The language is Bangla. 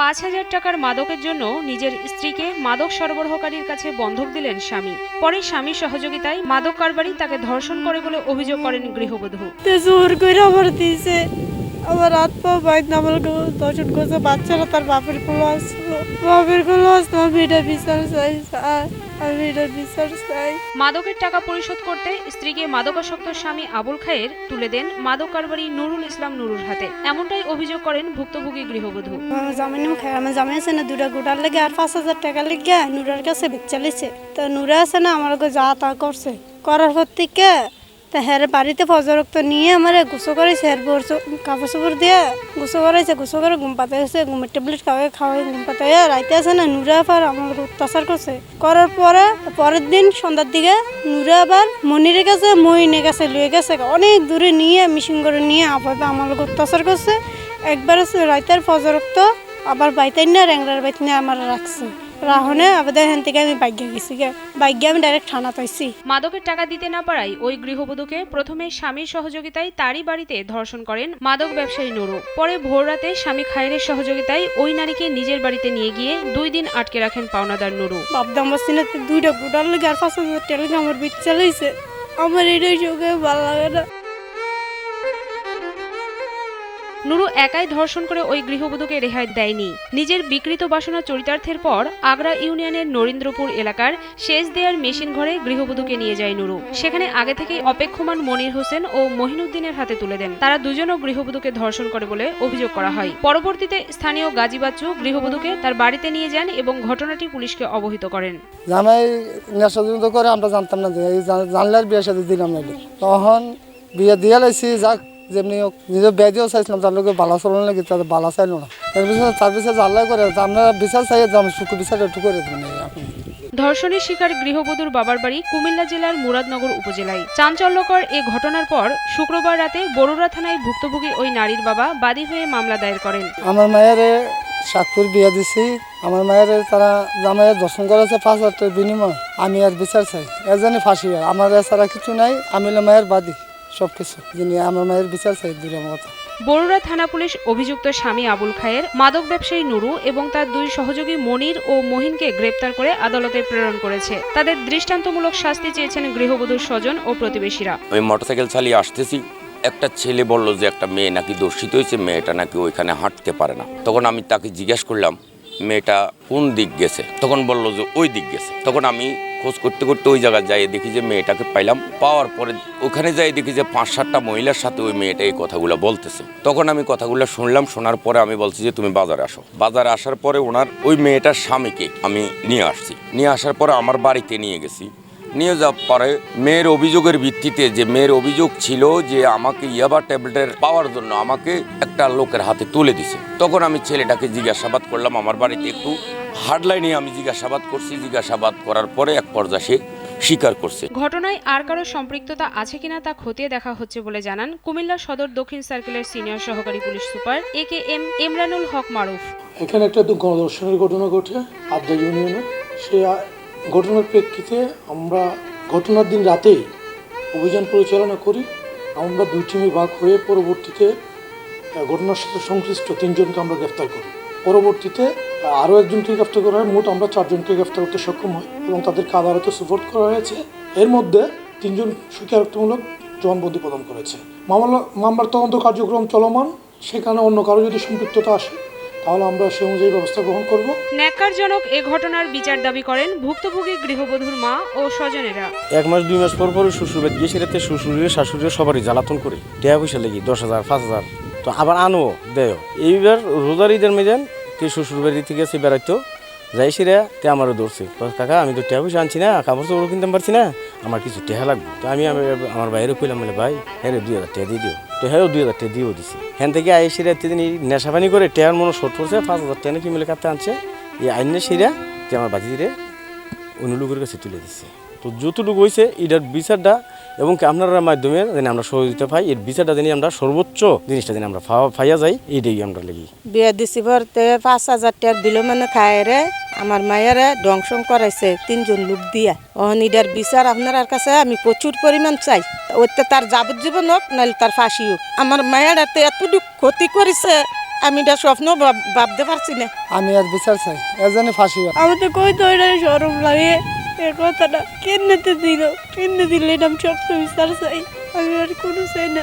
পাঁচ হাজার টাকার মাদকের জন্য নিজের স্ত্রীকে মাদক সরবরাহকারীর কাছে বন্ধক দিলেন স্বামী। পরে স্বামীর সহযোগিতায় মাদক কারবারি তাকে ধর্ষণ করে বলে অভিযোগ করেন গৃহবধূ। জোর করে আমার দিয়েছে। আমার হাত পা বাইক নামাল দর্শন করছে, বাচ্চারা তার বাপের কোলো আসলো বাপের কোলো আসলো আমি এটা বিচার চাই আমি এটা বিচার চাই মাদকের টাকা পরিশোধ করতে স্ত্রীকে মাদকাসক্ত স্বামী আবুল খায়ের তুলে দেন মাদক কারবারি নুরুল ইসলাম নুরুর হাতে। এমনটাই অভিযোগ করেন ভুক্তভোগী গৃহবধূ। আমার খায় আমার জামিন আছে না দুটা গোটার লেগে আর পাঁচ হাজার টাকা লেগে নুরার কাছে বেচালিছে তো নুরা আছে না আমার যা তা করছে। করার পর থেকে তা হ্যার বাড়িতে ফজরক্ত নিয়ে আমার গুছো করেছে বোর কাপড় চোপড় দিয়ে গুছো করাইছে গুছো করে ঘুম পাতে হয়েছে ঘুমের ট্যাবলেট খাওয়াই খাওয়াই, ঘুম পাতে রাইতে আছে না, নুরা আবার আমার অত্যাচার করছে। করার পরে, পরের দিন সন্ধ্যার দিকে নুরা আবার মনিরের কাছে, মহিনের কাছে লয়ে গেছে। অনেক দূরে নিয়ে মিশিং করে নিয়ে আবার আমার অত্যাচার করছে। একবার রাইতের ফজরক্ত আবার বাইতাই না র্যাংরার বাইত না আমার রাখছে। রাহনে আবার এখান থেকে আমি বাইকে গেছি বাইকে আমি ডাইরেক্ট থানা পাইছি। মাদকের টাকা দিতে না পারায় ওই গৃহবধূকে প্রথমে স্বামীর সহযোগিতায় তারই বাড়িতে ধর্ষণ করেন মাদক ব্যবসায়ী নুরু। পরে ভোররাতে স্বামী খায়ের সহযোগিতায় ওই নারীকে নিজের বাড়িতে নিয়ে গিয়ে দুই দিন আটকে রাখেন পাওনাদার নুরু। বাপদা আমার সিনে দুইটা গোটার লেগে আর পাঁচ হাজার টাকা আমার বিচ চালাইছে আমার এটাই চোখে ভালো লাগে না। নুরু একাই ধর্ষণ করে ওই গৃহবধূকে রেহাই দেয়নি। নিজের বিকৃত বাসনা চরিতার্থের পর আগ্রা ইউনিয়নের নরেন্দ্রপুর এলাকার শেষ দেয়ার মেশিন ঘরে গৃহবধূকে নিয়ে যায় নুরু সেখানে আগে থেকেই অপেক্ষমান মনির হোসেন ও মহিনুদ্দিনের হাতে তুলে দেন। তারা দুজনও গৃহবধূকে ধর্ষণ করে বলে অভিযোগ করা হয়। পরবর্তীতে স্থানীয় গাজী বাচ্চু গৃহবধূকে তার বাড়িতে নিয়ে যান এবং ঘটনাটি পুলিশকে অবহিত করেন। জামাই নেশা যুক্ত করে আমরা জানতাম না যে এই জান- জানলে আর বিয়ে সাথে দিলাম তখন বিয়ে দিয়ে লাইছি, যাক যেমনি হোক নিজের বিয়ে দিয়েও চাইছিলাম তার লোকে বালা চলন লাগে তাদের বালা চাইলো না তার পিছনে তার পিছনে জানলাই করে আমরা বিচার চাই সুখ বিচার একটু করে দিন এখন ধর্ষণের শিকার গৃহবধূর বাবার বাড়ি কুমিল্লা জেলার মুরাদনগর উপজেলায়। চাঞ্চল্যকর এ ঘটনার পর শুক্রবার রাতে বরুড়া থানায় ভুক্তভোগী ওই নারীর বাবা বাদী হয়ে মামলা দায়ের করেন। আমার মায়ের সাতপুর বিয়ে দিছি। আমার মায়ের তারা জামাইয়ের দর্শন করেছে পাঁচ হাজার টাকার বিনিময়। আমি আর বিচার চাই। এর জন্য ফাঁসি আমার এছাড়া কিছু নাই। আমি মায়ের বাদী। সব কিছু যিনি আমার মায়ের বিচার চাই কথা। বরুড়া থানা পুলিশ অভিযুক্ত স্বামী আবুল খায়ের মাদক ব্যবসায়ী নুরু এবং তার দুই সহযোগী মনির ও মহিনকে গ্রেপ্তার করে আদালতে প্রেরণ করেছে। তাদের দৃষ্টান্তমূলক শাস্তি চেয়েছেন গৃহবধূর স্বজন ও প্রতিবেশীরা। আমি মোটরসাইকেল চালিয়ে আসতেছি। একটা ছেলে বলল যে একটা মেয়ে নাকি দর্শিত হয়েছে মেয়েটা নাকি ওইখানে হাঁটতে পারে না। তখন আমি তাকে জিজ্ঞেস করলাম মেয়েটা কোন দিক গেছে? তখন বলল যে ওই দিক গেছে। তখন আমি খোঁজ করতে করতে ওই জায়গায় যাই, দেখি যে মেয়েটাকে পাইলাম। পাওয়ার পরে ওখানে যাই, দেখি যে পাঁচ সাতটা মহিলার সাথে ওই মেয়েটা এই কথাগুলো বলতেছে। তখন আমি কথাগুলো শুনলাম, শোনার পরে আমি বলছি যে, তুমি বাজারে আসো। বাজারে আসার পরে ওনার, ওই মেয়েটার স্বামীকে আমি নিয়ে আসছি। নিয়ে আসার পরে আমার বাড়িতে নিয়ে গেছি। নিয়ে যাওয়ার পরে মেয়ের অভিযোগের ভিত্তিতে যে মেয়ের অভিযোগ ছিল যে আমাকে ইয়াবা ট্যাবলেটের পাওয়ার জন্য আমাকে একটা লোকের হাতে তুলে দিছে। তখন আমি ছেলেটাকে জিজ্ঞাসাবাদ করলাম, আমার বাড়িতে একটু হার্ডলাইনে আমি জিজ্ঞাসাবাদ করছি জিজ্ঞাসাবাদ করার পরে এক পর্যায়ে সে স্বীকার করছে। ঘটনায় আর কারও সম্পৃক্ততা আছে কিনা তা খতিয়ে দেখা হচ্ছে বলে জানান কুমিল্লা সদর দক্ষিণ সার্কেলের সিনিয়র সহকারী police super A K M Imranul Haque Maruf. এখানে একটা তো গণধর্ষণের ঘটনা ঘটে আবদা ইউনিয়নে। সে ঘটনার প্রেক্ষিতে আমরা ঘটনার দিন রাতেই অভিযান পরিচালনা করি। আমরা দুই টিমে ভাগ হয়ে পরবর্তীতে ঘটনার সাথে সংশ্লিষ্ট তিনজনকে আমরা গ্রেফতার করি। পরবর্তীতে আরও একজনকে গ্রেফতার করা হয়? মোট আমরা চারজনকে গ্রেফতার করতে সক্ষম হই এবং তাদেরকে আদালতে সুপোর্ট করা হয়েছে। এর মধ্যে তিনজন স্বীকারোক্তিমূলক জবানবন্দি প্রদান করেছে। মামলা মামলার তদন্ত কার্যক্রম চলমান। সেখানে অন্য কারও যদি সম্পৃক্ততা আসে তাহলে আমরা সে অনুযায়ী ব্যবস্থা গ্রহণ করব। ন্যাক্কারজনক এ ঘটনার বিচার দাবি করেন ভুক্তভোগী গৃহবধূর মা ও স্বজনেরা। এক মাস দুই মাস পর পর শ্বশুর বাড়ি গিয়ে সেটাতে শ্বশুরের শাশুড়ির সবারই জ্বালাতন করে। টাকা পয়সা লেগে দশ হাজার পাঁচ হাজার। তো আবার আনো দেয়। এইবার রোজার ঈদের মেজান তে শ্বশুর বাড়ি থেকে সে বেড়াইতো? যাই সেরা তে আমারও ধরছে। কাকা, আমি তো টাকা পয়সা আনছি না, কাপড় চোপড় কিনতে পারছি না, আমার কিছু টেহা লাগবে। তো আমি আমি- আমার বাইরে কইলাম, বলে, ভাই হ্যাঁ দুই হাজার টাকা দিয়ে দিও। তো হ্যাঁ দুই হাজার টাকা দিয়েও দিছি। হ্যান থেকে আই সেরা তেদিন নেশা পানি করে টেহার মনে শর্ট পড়ছে পাঁচ হাজার টাকা নাকি মিলে কাটতে আনছে। এই আইনে সেরা তে আমার বাজিরে অন্য লোকের কাছে তুলে দিচ্ছে তো যতটুকু হয়েছে এটার বিচারটা এবং আপনার মাধ্যমে যেন আমরা সহযোগিতা পাই এর বিচারটা যেন আমরা সর্বোচ্চ জিনিসটা যেন আমরা পাওয়া- পাইয়া যাই এইটাই আমরা লাগি বিয়ে দিছি ভরতে পাঁচ হাজার টাকা দিল মানে খায় রে। আমার মায়েরে ধ্বংসন করাইছে তিনজন লোক দিয়া। অহনিডার বিচার আপনার কাছে আমি প্রচুর পরিমাণ চাই। ওইতে তার যাবজ্জীবন হোক নাহলে তার ফাঁসি হোক। আমার মায়ের এত এতটুকু ক্ষতি করেছে আমি এটা স্বপ্ন ভাবতে পারছি না। আমি আর বিচার চাই এজন্য ফাঁসি হয়। আমাদের কই তো সরম লাগে। এ কথাটা কেন্দ্রতে দিল। কেন্দ্রে দিলে আমি সব বিচার চাই। আমি আর কোনো চাই না।